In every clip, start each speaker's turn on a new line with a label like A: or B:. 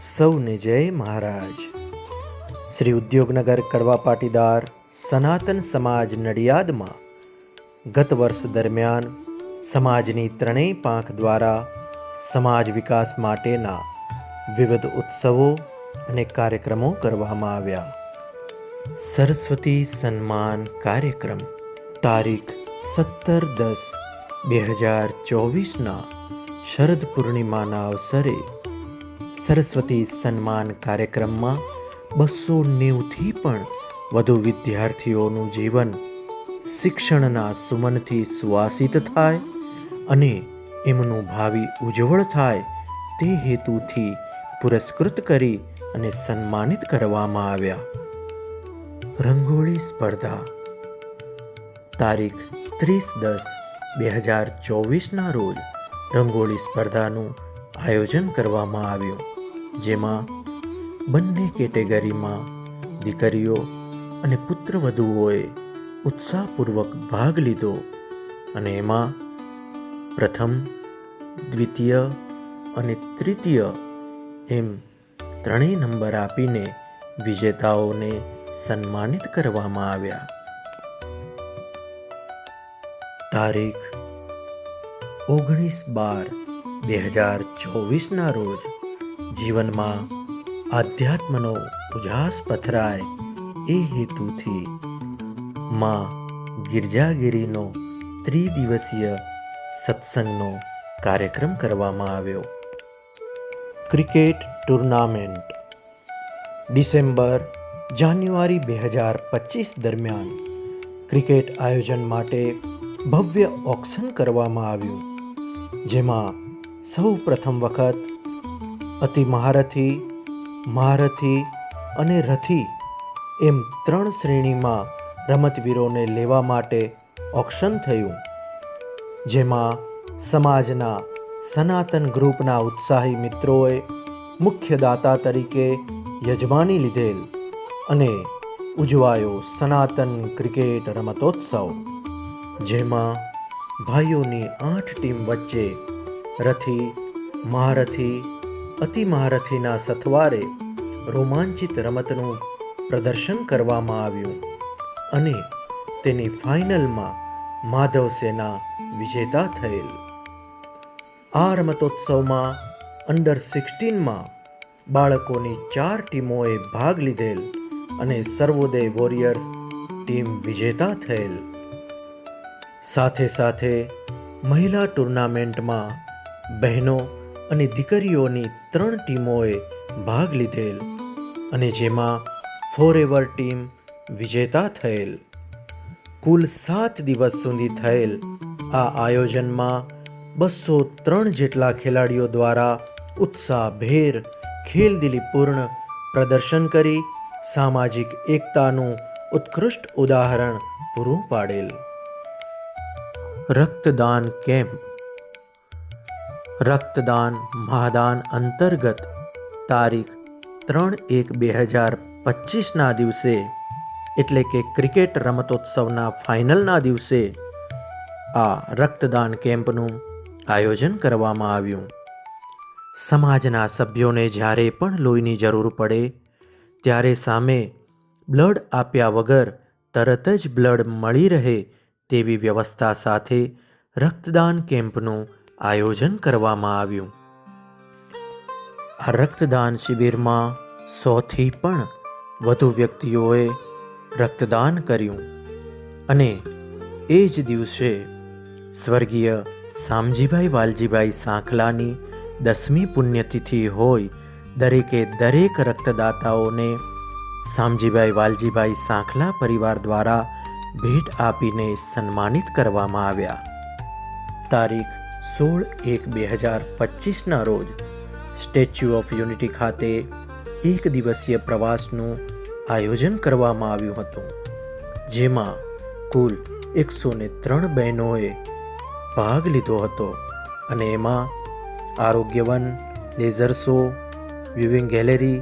A: સૌને જય મહારાજ. શ્રી ઉદ્યોગનગર કડવા પાટીદાર સનાતન સમાજ નડિયાદમાં ગત વર્ષ દરમિયાન સમાજની ત્રણેય પાંખ દ્વારા સમાજ વિકાસ માટેના વિવિધ ઉત્સવો અને કાર્યક્રમો કરવામાં આવ્યા. સરસ્વતી સન્માન કાર્યક્રમ તારીખ સત્તર દસ, બે હજાર ચોવીસના શરદ પૂર્ણિમાના અવસરે સરસ્વતી સન્માન કાર્યક્રમમાં બસો નેવથી પણ વધુ વિદ્યાર્થીઓનું જીવન શિક્ષણના સુમનથી સુવાસિત થાય અને એમનું ભાવિ ઉજ્જવળ થાય તે હેતુથી પુરસ્કૃત કરી અને સન્માનિત કરવામાં આવ્યા. રંગોળી સ્પર્ધા. તારીખ ત્રીસ દસ બે હજાર ચોવીસના રોજ રંગોળી સ્પર્ધાનું આયોજન કરવામાં આવ્યું. જેમાં બંને કેટેગરીમાં દીકરીઓ અને પુત્રવધુઓએ ઉત્સાહપૂર્વક ભાગ લીધો અને એમાં પ્રથમ, દ્વિતીય અને તૃતીય એમ ત્રણેય નંબર આપીને વિજેતાઓને સન્માનિત કરવામાં આવ્યા. તારીખ ઓગણીસ બાર, બે હજાર ચોવીસના રોજ જીવનમાં આધ્યાત્મનો ઉજાસ પથરાય એ હેતુથી માં ગિરજાગીરીનો ત્રિદિવસીય સત્સંગનો કાર્યક્રમ કરવામાં આવ્યો. ક્રિકેટ ટુર્નામેન્ટ ડિસેમ્બર જાન્યુઆરી બે હજાર પચીસ દરમિયાન ક્રિકેટ આયોજન માટે ભવ્ય ઓક્શન કરવામાં આવ્યું, જેમાં સૌ પ્રથમ વખત અતિ મહારથી મહારથી અને રથી એમ ત્રણ શ્રેણીમાં રમતવીરોને લેવા માટે ઓક્શન થયું. જેમાં સમાજના સનાતન ગ્રુપના ઉત્સાહી મિત્રોએ મુખ્ય દાતા તરીકે યજમાની લીધેલ અને ઉજવાયો સનાતન ક્રિકેટ રમતોત્સવ. જેમાં ભાઈઓની આઠ ટીમ વચ્ચે રથી, મહારથી અતિ મહારથીના સથવારે રોમાંચિત રમતનું પ્રદર્શન કરવામાં આવ્યું અને તેની ફાઇનલમાં માધવ સેના વિજેતા થયેલ. આ રમતોત્સવમાં અંડર સિક્સટીનમાં બાળકોની ચાર ટીમોએ ભાગ લીધેલ અને સર્વોદય વોરિયર્સ ટીમ વિજેતા થયેલ. સાથે સાથે મહિલા ટુર્નામેન્ટમાં બહેનો અને દીકરીઓની ત્રણ ટીમોએ ભાગ લીધેલ અને જેમાં ફોરએવર ટીમ વિજેતા થયેલ. કુલ સાત દિવસ સુધી થયેલ આ આયોજનમાં બસો ત્રણ જેટલા ખેલાડીઓ દ્વારા ઉત્સાહભેર ખેલદિલીપૂર્ણ પ્રદર્શન કરી સામાજિક એકતાનું ઉત્કૃષ્ટ ઉદાહરણ પૂરું પાડેલ. રક્તદાન કેમ્પ રક્તદાન મહાદાન અંતર્ગત તારીખ ત્રણ એક બે હજાર પચીસના દિવસે, એટલે કે ક્રિકેટ રમતોત્સવના ફાઇનલના દિવસે, આ રક્તદાન કેમ્પનું આયોજન કરવામાં આવ્યું. સમાજના સભ્યોને જ્યારે પણ લોહીની જરૂર પડે, ત્યારે સામે બ્લડ આપ્યા વગર તરત જ બ્લડ મળી રહે તેવી વ્યવસ્થા સાથે રક્તદાન કેમ્પનું આયોજન કરવામાં આવ્યું. આ રક્તદાન શિબિરમાં સોથી પણ વધુ વ્યક્તિઓએ રક્તદાન કર્યું અને એ જ દિવસે સ્વર્ગીય સામજીભાઈ વાલજીભાઈ સાંખલાની દસમી પુણ્યતિથિ હોય દરેકે દરેક રક્તદાતાઓને સામજીભાઈ વાલજીભાઈ સાંખલા પરિવાર દ્વારા ભેટ આપીને સન્માનિત કરવામાં આવ્યા. તારીખ સોળ એક બે હજાર પચીસના રોજ સ્ટેચ્યુ ઓફ યુનિટી ખાતે એક દિવસીય પ્રવાસનું આયોજન કરવામાં આવ્યું હતું, જેમાં કુલ એકસો ને ત્રણ બહેનોએ ભાગ લીધો હતો અને એમાં Arogyavan laser show viewing gallery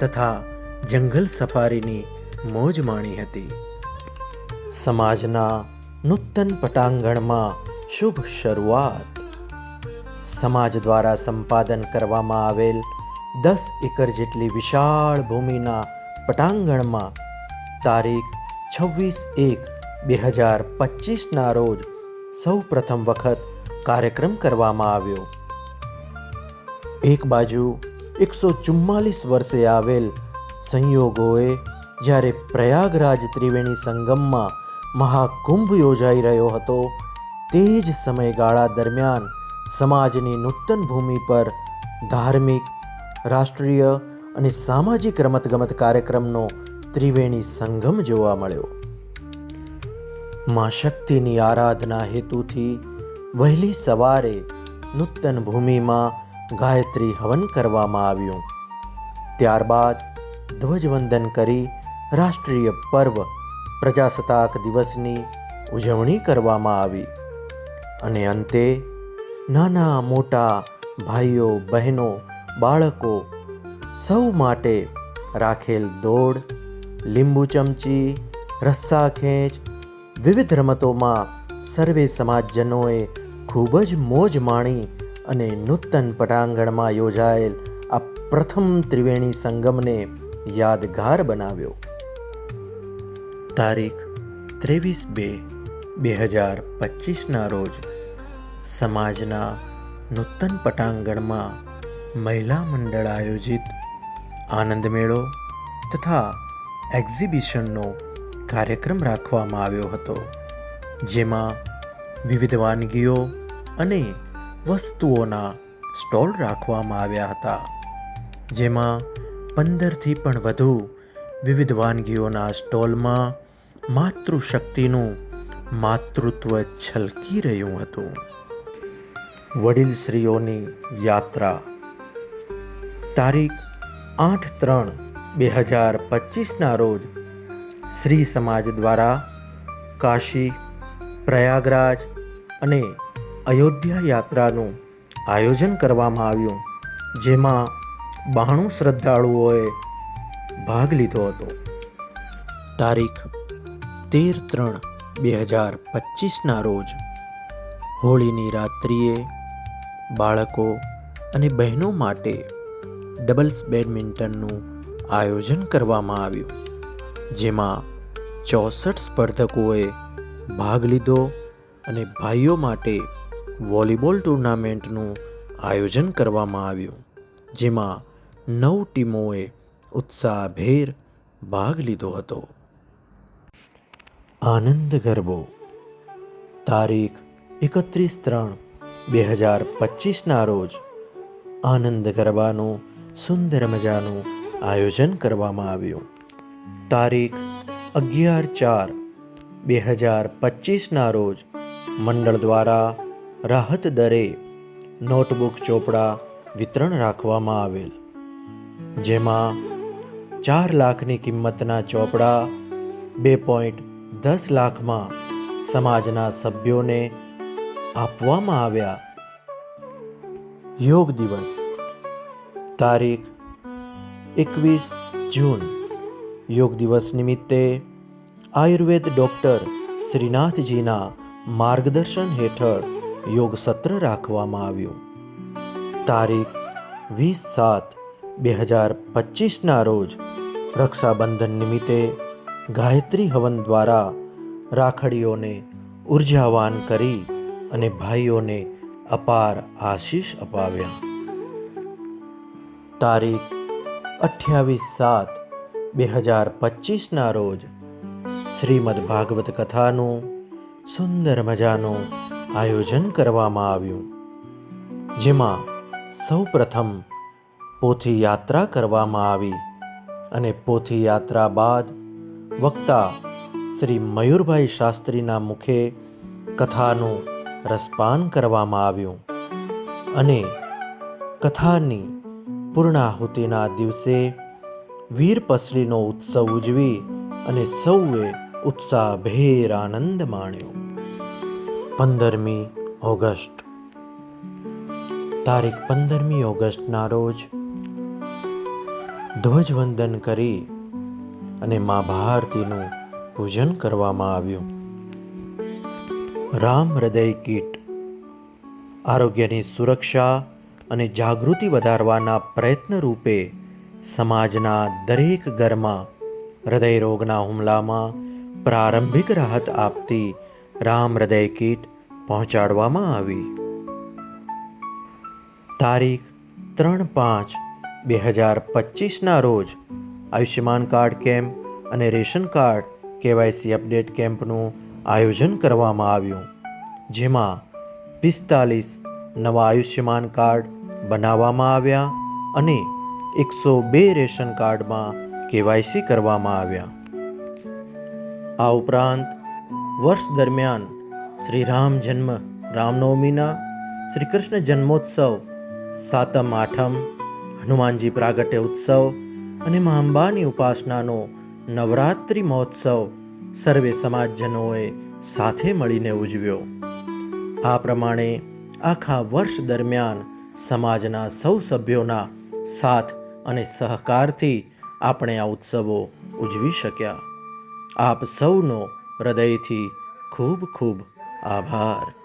A: તથા જંગલ સફારીની મોજ માણી હતી. સમાજના નૂતન પટાંગણમાં શુભ શરૂઆત સમાજ દ્વારા સંપાદન કરવામાં આવેલ દસ એકર જેટલી વિશાળ ભૂમિના પટાંગણમાં તારીખ છવ્વીસ એક બે હજાર પચીસના રોજ સૌ પ્રથમ વખત કાર્યક્રમ કરવામાં આવ્યો. એક બાજુ એકસો ચુમ્માલીસ વર્ષે આવેલ સંયોગોએ જ્યારે પ્રયાગરાજ ત્રિવેણી સંગમમાં મહાકુંભ યોજાઈ રહ્યો હતો, તે જ સમયગાળા દરમિયાન સમાજની નૂતન ભૂમિ પર ધાર્મિક, રાષ્ટ્રીય અને સામાજિક રમતગમત કાર્યક્રમનો ત્રિવેણી સંગમ જોવા મળ્યો. માં શક્તિની આરાધના હેતુથી વહેલી સવારે નૂતન ભૂમિમાં ગાયત્રી હવન કરવામાં આવ્યું. ત્યારબાદ ધ્વજવંદન કરી રાષ્ટ્રીય પર્વ, પ્રજાસત્તાક દિવસની ઉજવણી કરવામાં આવી. અને અંતે નાના મોટા ભાઈઓ, બહેનો, બાળકો સૌ માટે રાખેલ દોડ, લીંબુ ચમચી, રસ્સા ખેંચ, વિવિધ રમતોમાં સર્વે સમાજજનોએ ખૂબ જ મોજ માણી અને નૂતન પટાંગણમાં યોજાયેલ આ પ્રથમ ત્રિવેણી સંગમને યાદગાર બનાવ્યો. તારીખ ત્રેવીસ બે બે હજાર પચીસના રોજ સમાજના નૂતન પટાંગણમાં મહિલા મંડળ આયોજિત આનંદ મેળો તથા એક્ઝિબિશનનો કાર્યક્રમ રાખવામાં આવ્યો હતો, જેમાં વિવિધ વાનગીઓ અને વસ્તુઓના સ્ટોલ રાખવામાં આવ્યા હતા, જેમાં પંદરથી પણ વધુ વિવિધ વાનગીઓના સ્ટોલમાં માતૃશક્તિનું માતૃત્વ છલકી રહ્યું હતું. વડીલ શ્રીઓની યાત્રા. તારીખ આઠ ત્રણ બે હજાર પચીસના રોજ શ્રી સમાજ દ્વારા કાશી, પ્રયાગરાજ અને અયોધ્યા યાત્રાનું આયોજન કરવામાં આવ્યું, જેમાં બાણું શ્રદ્ધાળુઓએ ભાગ લીધો હતો. તારીખ તેર ત્રણ બે હજાર પચીસના રોજ હોળીની રાત્રિએ બાળકો અને બહેનો માટે ડબલ્સ બેડમિન્ટનનું આયોજન કરવામાં આવ્યું, જેમાં ચોસઠ સ્પર્ધકોએ ભાગ લીધો અને ભાઈઓ માટે વોલીબોલ ટુર્નામેન્ટનું આયોજન કરવામાં આવ્યું, જેમાં નવ ટીમોએ ઉત્સાહભેર ભાગ લીધો હતો. આનંદ ગરબો, તારીખ એકત્રીસ ત્રણ બે હજાર પચીસના રોજ આનંદ ગરબાનું સુંદર મજાનું આયોજન કરવામાં આવ્યું. તારીખ અગિયાર ચાર બે હજાર પચીસના રોજ મંડળ દ્વારા રાહત દરે નોટબુક ચોપડા વિતરણ રાખવામાં આવેલ. જેમાં ચાર લાખની કિંમતના ચોપડા, બે પોઈન્ટ દસ લાખમાં સમાજના સભ્યોને આપવામાં આવ્યા. યોગ દિવસ, તારીખ એકવીસ જૂન. યોગ દિવસ નિમિત્તે આયુર્વેદ ડૉક્ટર શ્રીનાથજીના માર્ગદર્શન હેઠળ યોગ સત્ર રાખવામાં આવ્યું. તારીખ વીસ સાત બે હજાર પચીસના રોજ રક્ષાબંધન નિમિત્તે ગાયત્રી હવન દ્વારા રાખડીઓને ઉર્જાવાન કરી અને ભાઈઓને અપાર આશીષ અપાવ્યા. તારીખ અઠ્યાવીસ સાત બે હજાર પચીસના રોજ શ્રીમદ ભાગવત કથાનું સુંદર મજાનું આયોજન કરવામાં આવ્યું, જેમાં સૌ પ્રથમ પોથી યાત્રા કરવામાં આવી અને પોથી યાત્રા બાદ વક્તા શ્રી મયુરભાઈ શાસ્ત્રીના મુખે કથાનું રસપાન કરવામાં આવ્યું અને કથાની પૂર્ણાહુતિના દિવસે વીર પસરીનો ઉત્સવ ઉજવી અને સૌએ ઉત્સાહભેર આનંદ માણ્યો. પંદરમી ઓગસ્ટ. તારીખ પંદરમી ઓગસ્ટના રોજ ધ્વજવંદન કરી અને મા ભારતીનું પૂજન કરવામાં આવ્યું. રામ હૃદય કીટ. આરોગ્યની સુરક્ષા અને જાગૃતિ વધારવાના પ્રયત્ન રૂપે સમાજના દરેક ઘરમાં હૃદયરોગના હુમલામાં પ્રારંભિક રાહત આપતી રામ હૃદય કીટ પહોંચાડવામાં આવી. તારીખ ત્રણ પાંચ બે હજાર પચીસના રોજ આયુષ્યમાન કાર્ડ કેમ્પ અને રેશન કાર્ડ કેવાયસી અપડેટ કેમ્પનું આયોજન કરવામાં આવ્યું. જેમાં પિસ્તાલીસ નવા આયુષ્યમાન કાર્ડ બનાવવામાં આવ્યા અને એકસો બે રેશન કાર્ડમાં કેવાયસી કરવામાં આવ્યા. આ ઉપરાંત વર્ષ દરમિયાન શ્રી રામ જન્મ રામનવમીના શ્રી કૃષ્ણ જન્મોત્સવ, સાતમ આઠમ, હનુમાનજી પ્રાગટ્ય ઉત્સવ અને મા અંબાની ઉપાસનાનો નવરાત્રિ મહોત્સવ સર્વે સમાજજનોએ સાથે મળીને ઉજવ્યો. આ પ્રમાણે આખા વર્ષ દરમિયાન સમાજના સૌ સભ્યોના સાથ અને સહકારથી આપણે આ ઉત્સવો ઉજવી શક્યા. આપ સૌનો હૃદયથી ખૂબ ખૂબ આભાર.